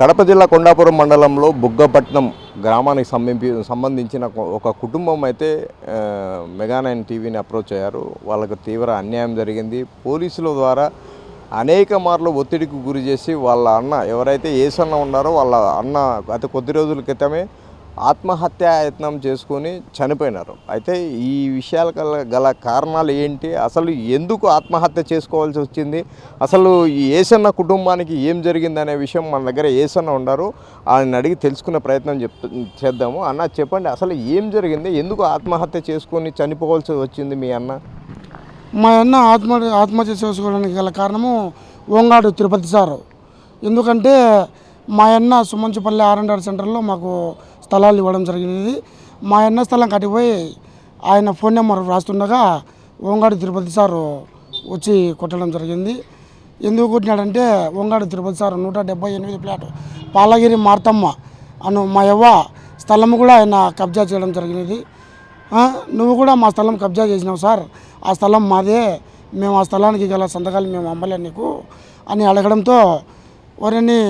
కడప జిల్లా కొండాపురం మండలంలో బుగ్గపట్నం గ్రామానికి సంబంధి సంబంధించిన ఒక- కుటుంబం అయితే మెగానైన్ టీవీని అప్రోచ్ అయ్యారు. వాళ్ళకు తీవ్ర అన్యాయం జరిగింది. పోలీసుల ద్వారా అనేక మార్లు ఒత్తిడికి గురి చేసి వాళ్ళ అన్న ఎవరైతే ఏసన్న ఉన్నారో వాళ్ళ అన్న అతి కొద్ది రోజుల క్రితమే ఆత్మహత్యాయత్నం చేసుకొని చనిపోయినారు. అయితే ఈ విషయాల గల గల కారణాలు ఏంటి? అసలు ఎందుకు ఆత్మహత్య చేసుకోవాల్సి వచ్చింది? అసలు ఈ ఏసన్న కుటుంబానికి ఏం జరిగింది అనే విషయం మన దగ్గర ఏసన్న ఉన్నారు. ఆయన అడిగి తెలుసుకునే ప్రయత్నం చెప్ చేద్దాము. అన్న చెప్పండి అసలు ఏం జరిగింది? ఎందుకు ఆత్మహత్య చేసుకొని చనిపోవాల్సి వచ్చింది మీ అన్న? మా అన్న ఆత్మ ఆత్మహత్య చేసుకోవడానికి గల కారణము ఓంగాడు తిరుపతి సారు. ఎందుకంటే మా అన్న సుమంచుపల్లి ఆర్ అండ్ ఆర్ సెంటర్లో మాకు స్థలాలు ఇవ్వడం జరిగింది మా అన్న స్థలం కట్టిపోయి ఆయన ఫోన్ నెంబర్ రాస్తుండగా ఓంగాడు తిరుపతి సారు వచ్చి కొట్టడం జరిగింది. ఎందుకు కొట్టినాడంటే ఓంగాడు తిరుపతి సారు నూట డెబ్బై ఎనిమిది ప్లాట్ పాలగిరి మార్తమ్మ అను మా యవ్వ స్థలం కూడా ఆయన కబ్జా చేయడం జరిగినది. నువ్వు కూడా మా స్థలం కబ్జా చేసినావు సార్. ఆ స్థలం మాదే. మేము ఆ స్థలానికి గల సంతకాలు మేము అమ్మలే నీకు అని అడగడంతో వరని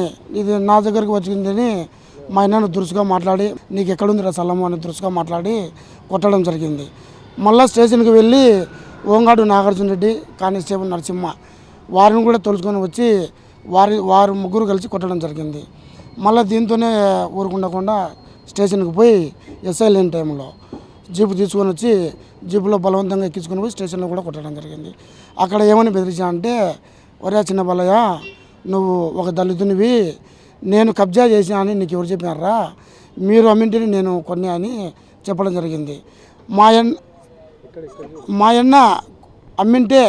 ఇది నా దగ్గరికి వచ్చిందని మా ఆయనను దురుసుగా మాట్లాడి నీకు ఎక్కడుందిరా సల్లము అని దురుసుగా మాట్లాడి కొట్టడం జరిగింది. మళ్ళా స్టేషన్కి వెళ్ళి ఓంగాడు నాగార్జున రెడ్డి కానిస్టేబుల్ నరసింహ వారిని కూడా తోలుకొని వచ్చి వారి వారు ముగ్గురు కలిసి కొట్టడం జరిగింది. మళ్ళీ దీంతోనే ఊరుకుండకుండా స్టేషన్కి పోయి ఎస్ఐ లేని టైంలో జీపు తీసుకొని వచ్చి జీపులో బలవంతంగా ఎక్కించుకొని పోయి స్టేషన్లో కూడా కొట్టడం జరిగింది. అక్కడ ఏమని బెదిరించా అంటే ఒరే చిన్న బాలయ్య నువ్వు ఒక దళితునివి నేను కబ్జా చేసినా అని నీకు ఎవరు చెప్పినారా? మీరు అమ్మింటిని నేను కొన్నా అని చెప్పడం జరిగింది. మా ఎన్ మా అన్న అమ్మింటే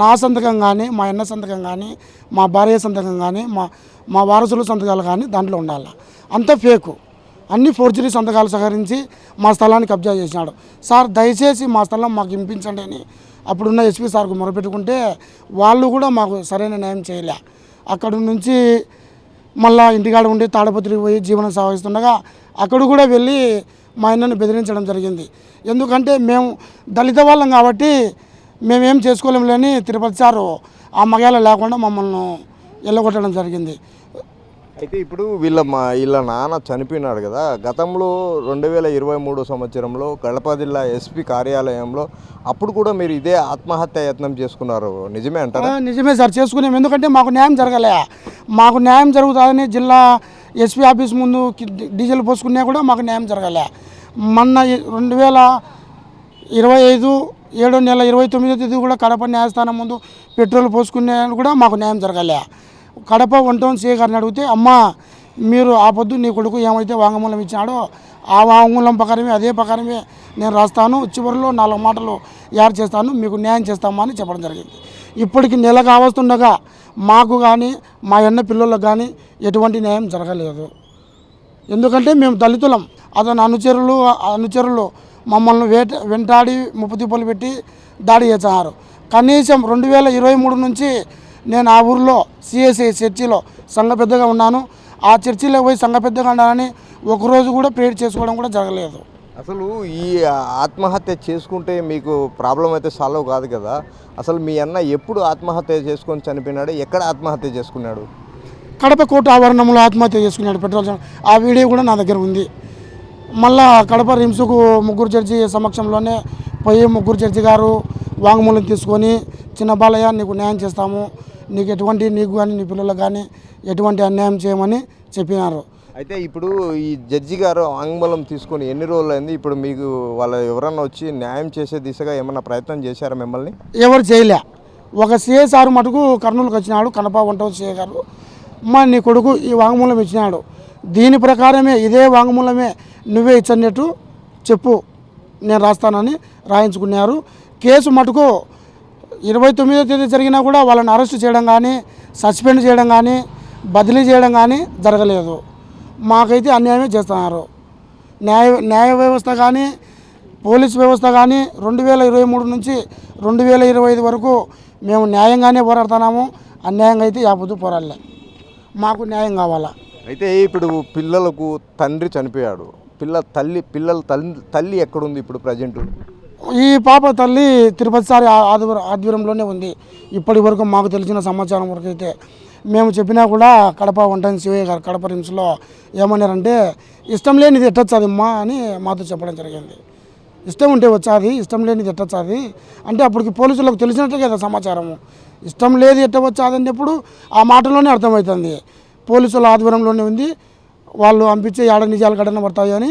నా సంతకం కానీ మా అన్న సంతకం కానీ మా భార్య సంతకం కానీ మా మా వారసుల సంతకాలు కానీ దాంట్లో ఉండాలి. అంతా ఫేకు. అన్ని ఫోర్జరీ సంతకాలు సహకరించి మా స్థలాన్ని కబ్జా చేసినాడు. సార్ దయచేసి మా స్థలం మాకు ఇంపించండి అని అప్పుడున్న ఎస్పీ సార్కు మొరపెట్టుకుంటే వాళ్ళు కూడా మాకు సరైన న్యాయం చేయలే. అక్కడ నుంచి మళ్ళా ఇంటికాడ ఉండి తాడపత్రికి పోయి జీవనం సాగిస్తుండగా అక్కడ కూడా వెళ్ళి మా ఆయనను బెదిరించడం జరిగింది. ఎందుకంటే మేము దళిత వాళ్ళం కాబట్టి మేమేం చేసుకోలేము లేని తిరుపతి సారు ఆ మగాల లేకుండా మమ్మల్ని వెళ్ళగొట్టడం జరిగింది. అయితే ఇప్పుడు వీళ్ళ మా వీళ్ళ నాన్న చనిపోయినాడు కదా. గతంలో రెండు వేల ఇరవై మూడు సంవత్సరంలో కడప జిల్లా ఎస్పీ కార్యాలయంలో అప్పుడు కూడా మీరు ఇదే ఆత్మహత్య యత్నం చేసుకున్నారు. నిజమే అంటారా? నిజమే సార్ చేసుకున్నాం. ఎందుకంటే మాకు న్యాయం జరగలే. మాకు న్యాయం జరుగుతుందని జిల్లా ఎస్పీ ఆఫీస్ ముందు డీజిల్ పోసుకున్నా కూడా మాకు న్యాయం జరగలే. మొన్న రెండు వేల ఇరవై ఐదు ఏడో నెల ఇరవై తొమ్మిదో తేదీ కూడా కడప న్యాయస్థానం ముందు పెట్రోల్ పోసుకునే కూడా మాకు న్యాయం జరగలే. కడప వన్ టౌన్ సీఏ గారిని అడిగితే అమ్మా మీరు ఆ పొద్దు నీ కొడుకు ఏమైతే వాంగమూలం ఇచ్చినాడో ఆ వాంగమూలం ప్రకారమే అదే ప్రకారమే నేను రాస్తాను. చివరిలో నాలుగు మాటలు యాడ్ చేస్తాను మీకు న్యాయం చేస్తామని చెప్పడం జరిగింది. ఇప్పటికి నెల కావస్తుండగా మాకు కానీ మా అన్న పిల్లలకు కానీ ఎటువంటి న్యాయం జరగలేదు. ఎందుకంటే మేము దళితులం. అతని అనుచరులు అనుచరులు మమ్మల్ని వేట వెంటాడి ముప్పు తిప్పలు పెట్టి దాడి చేస్తున్నారు కనీసం రెండు వేల ఇరవై మూడు నుంచి నేను ఆ ఊరిలో సిఎస్ఐ చర్చిలో సంఘ పెద్దగా ఉన్నాను. ఆ చర్చిలో పోయి సంఘ పెద్దగా ఉండాలని ఒకరోజు కూడా ప్రేయర్ చేసుకోవడం కూడా జరగలేదు. అసలు ఈ ఆత్మహత్య చేసుకుంటే మీకు ప్రాబ్లం అయితే సాల్వ్ కాదు కదా? అసలు మీ అన్న ఎప్పుడు ఆత్మహత్య చేసుకొని చనిపోయినాడు? ఎక్కడ ఆత్మహత్య చేసుకున్నాడు? కడప కోర్టు ఆవరణంలో ఆత్మహత్య చేసుకున్నాడు పెట్రోల్ ఆ వీడియో కూడా నా దగ్గర ఉంది. మళ్ళా కడప రిమ్స్కు ముగ్గురు జడ్జి సమక్షంలోనే పోయి ముగ్గురు జడ్జి గారు వాంగ్మూలం తీసుకొని చిన్న బాలయ్య నీకు న్యాయం చేస్తాము. నీకు ఎటువంటి నీకు కానీ నీ పిల్లలకు కానీ ఎటువంటి అన్యాయం చేయమని చెప్పినారు. అయితే ఇప్పుడు ఈ జడ్జి గారు ఆంగ్మూలం తీసుకొని ఎన్ని రోజులు అయింది ఇప్పుడు మీకు వాళ్ళ ఎవరన్నా వచ్చి న్యాయం చేసే దిశగా ఏమన్నా ప్రయత్నం చేశారా మిమ్మల్ని? ఎవరు చేయలే. ఒక సిఏ సార్ మటుకు కర్నూలుకి వచ్చినాడు కనప వంట సిఏ గారు. మా నీ కొడుకు ఈ వాంగ్మూలం ఇచ్చినాడు. దీని ప్రకారమే ఇదే వాంగ్మూలమే నువ్వే ఇచ్చన్నట్టు చెప్పు నేను రాస్తానని రాయించుకున్నారు. కేసు మటుకు ఇరవై తొమ్మిదో తేదీ జరిగినా కూడా వాళ్ళని అరెస్ట్ చేయడం కానీ సస్పెండ్ చేయడం కానీ బదిలీ చేయడం కానీ జరగలేదు. మాకైతే అన్యాయమే చేస్తున్నారు. న్యాయ న్యాయ వ్యవస్థ కానీ పోలీస్ వ్యవస్థ కానీ రెండు వేల ఇరవై మూడు నుంచి రెండు వేల ఇరవై ఐదు వరకు మేము న్యాయంగానే పోరాడుతున్నాము. అన్యాయంగా అయితే యాపొద్దు పోరాడలే. మాకు న్యాయం కావాలా? అయితే ఇప్పుడు పిల్లలకు తండ్రి చనిపోయాడు. పిల్ల తల్లి పిల్లల తల్లి తల్లి ఎక్కడుంది ఇప్పుడు ప్రజెంట్? ఈ పాప తల్లి తిరుపతి సారి ఆధ్వర్యంలోనే ఉంది. ఇప్పటి వరకు మాకు తెలిసిన సమాచారం వరకు అయితే మేము చెప్పినా కూడా కడప వంటని శివయ్య గారు కడప రిమ్స్లో ఏమన్నారంటే ఇష్టం లేనిది ఎట్టొచ్చదమ్మా అని మాతో చెప్పడం జరిగింది. ఇష్టం ఉంటే వచ్చాది ఇష్టం లేనిది ఎట్టొచ్చాది అంటే అప్పటికి పోలీసులకు తెలిసినట్టే కదా సమాచారము ఇష్టం లేదు ఎట్ట వచ్చాదన్నప్పుడు ఆ మాటలోనే అర్థమవుతుంది. పోలీసుల ఆధ్వర్యంలోనే ఉంది. వాళ్ళు పంపించే ఏడ నిజాలు కడన పడతాయని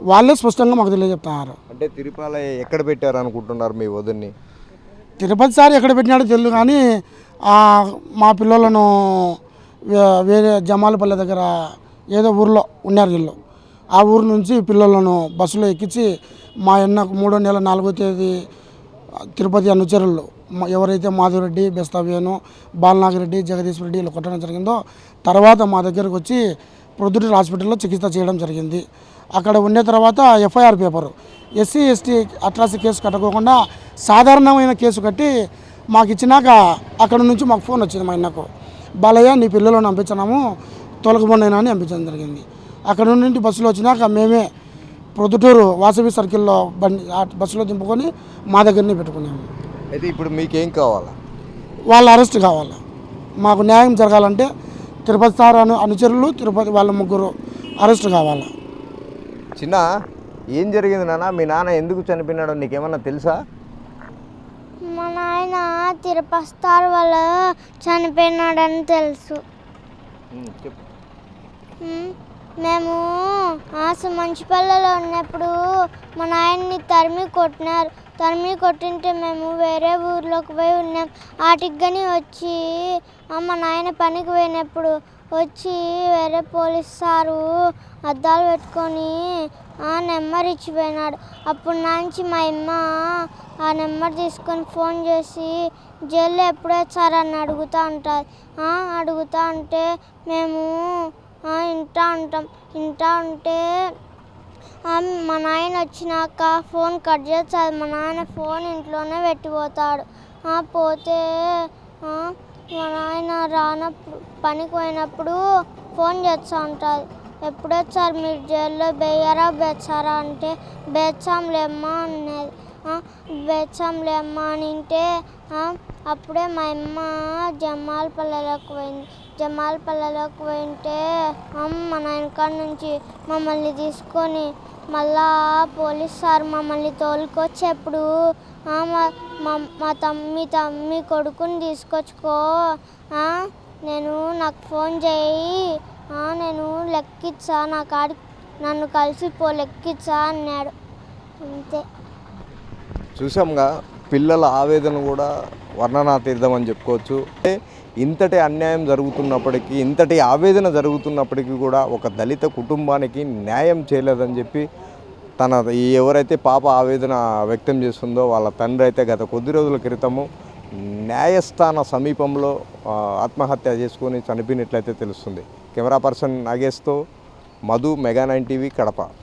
వాళ్ళే స్పష్టంగా మాకు తెలియజెప్తున్నారు అంటే తిరుపాల ఎక్కడ పెట్టారు అనుకుంటున్నారు మీ వదిన్ని? తిరుపతి సార్ ఎక్కడ పెట్టినాడో తెలియదు కానీ మా పిల్లలను వేరే జమాలపల్లె దగ్గర ఏదో ఊర్లో ఉన్నారు వీళ్ళు. ఆ ఊరు నుంచి పిల్లలను బస్సులో ఎక్కించి మా అన్నకు మూడో నెల నాలుగో తేదీ తిరుపతి అనుచరులు ఎవరైతే మాధురెడ్డి బెస్తాబేను బాలనాగిరెడ్డి జగదీష్ రెడ్డి వీళ్ళు కొట్టడం జరిగిందో తర్వాత మా దగ్గరకు వచ్చి ప్రొద్దుటూరు హాస్పిటల్లో చికిత్స చేయడం జరిగింది. అక్కడ ఉండే తర్వాత FIR paper. SC ST atrocity case కట్టుకోకుండా సాధారణమైన కేసు కట్టి మాకు ఇచ్చినాక అక్కడ నుంచి మాకు ఫోన్ వచ్చింది మా ఇన్నకు బాలయ్య నీ పిల్లలను పంపించినాము తొలగబడినా అని పంపించడం జరిగింది. అక్కడ నుండి బస్సులో వచ్చినాక మేమే ప్రొద్దుటూరు వాసవి సర్కిల్లో బండి బస్సులో దింపుకొని మా దగ్గరనే పెట్టుకున్నాము. అయితే ఇప్పుడు మీకేం కావాలా? వాళ్ళ అరెస్ట్ కావాలి? మాకు న్యాయం జరగాలంటే తిరుపతి సార్ అను అనుచరులు తిరుపతి వాళ్ళ ముగ్గురు అరెస్ట్ కావాలి? చిన్న ఏం జరిగింది నాన్న? మీ నాన్న ఎందుకు చనిపోయినాడో నీకేమన్నా తెలుసా? మా నాయన తిరుపతి స్టార్ వల్ల చనిపోయినాడని తెలుసు. చెప్పు. మేము ఆశ మంచిపల్లెలో ఉన్నప్పుడు మా నాయన్ని తరిమి కొట్టినారు. తరిమి కొట్టింటే మేము వేరే ఊర్లోకి పోయి ఉన్నాం. వాటికి కానీ వచ్చి మా నాయన పనికి పోయినప్పుడు వచ్చి వేరే పోలీస్ సారు అద్దాలు పెట్టుకొని ఆ నెంబర్ ఇచ్చిపోయినాడు. అప్పుడు నుంచి మా అమ్మ ఆ నెంబర్ తీసుకొని ఫోన్ చేసి జైల్లో ఎప్పుడు వచ్చారని అడుగుతూ ఉంటుంది అడుగుతా అడుగుతూ ఉంటే మేము ఇంటా ఉంటాం. ఇంటా ఉంటే మా నాయన వచ్చినాక ఫోన్ కట్ చేస్తాడు. మా నాయన ఫోన్ ఇంట్లోనే పెట్టిపోతాడు. పోతే మా నాయన రానప్పుడు పనికి పోయినప్పుడు ఫోన్ చేస్తూ ఉంటుంది ఎప్పుడొచ్చారు మీరు జైల్లో? బెయ్యారా బెచ్చారా అంటే బెచ్చాంలేమ్మా అనేది బెచ్చాంలేమ్మా అని అంటే అప్పుడే మా అమ్మ జమ్మాల పల్లెలకు పోయింది. జమాల్పల్లెలోకి పోయింటే అమ్మ మా నాయనకాడ నుంచి మమ్మల్ని తీసుకొని మళ్ళా పోలీస్ సార్ మమ్మల్ని తోలుకొచ్చేప్పుడు మా- మా- తమ్మి తమ్మి కొడుకుని తీసుకొచ్చుకో. నేను నాకు ఫోన్ చేయి. నేను లెక్కిచ్చా నా కాడికి నన్ను కలిసి పో లెక్కిచ్చా అన్నాడు. అంతే. చూసాంగా పిల్లల ఆవేదన కూడా వర్ణనాతీర్థం అని చెప్పుకోవచ్చు. ఇంతటి అన్యాయం జరుగుతున్నప్పటికీ ఇంతటి ఆవేదన జరుగుతున్నప్పటికీ కూడా ఒక దళిత కుటుంబానికి న్యాయం చేయలేదని చెప్పి తన ఈ ఎవరైతే పాప ఆవేదన వ్యక్తం చేస్తుందో వాళ్ళ తండ్రి అయితే గత కొద్ది రోజుల క్రితము న్యాయస్థాన సమీపంలో ఆత్మహత్య చేసుకొని చనిపోయినట్లయితే తెలుస్తుంది. Camera person నాగేష్తో Madhu mega nine TV Kadapa.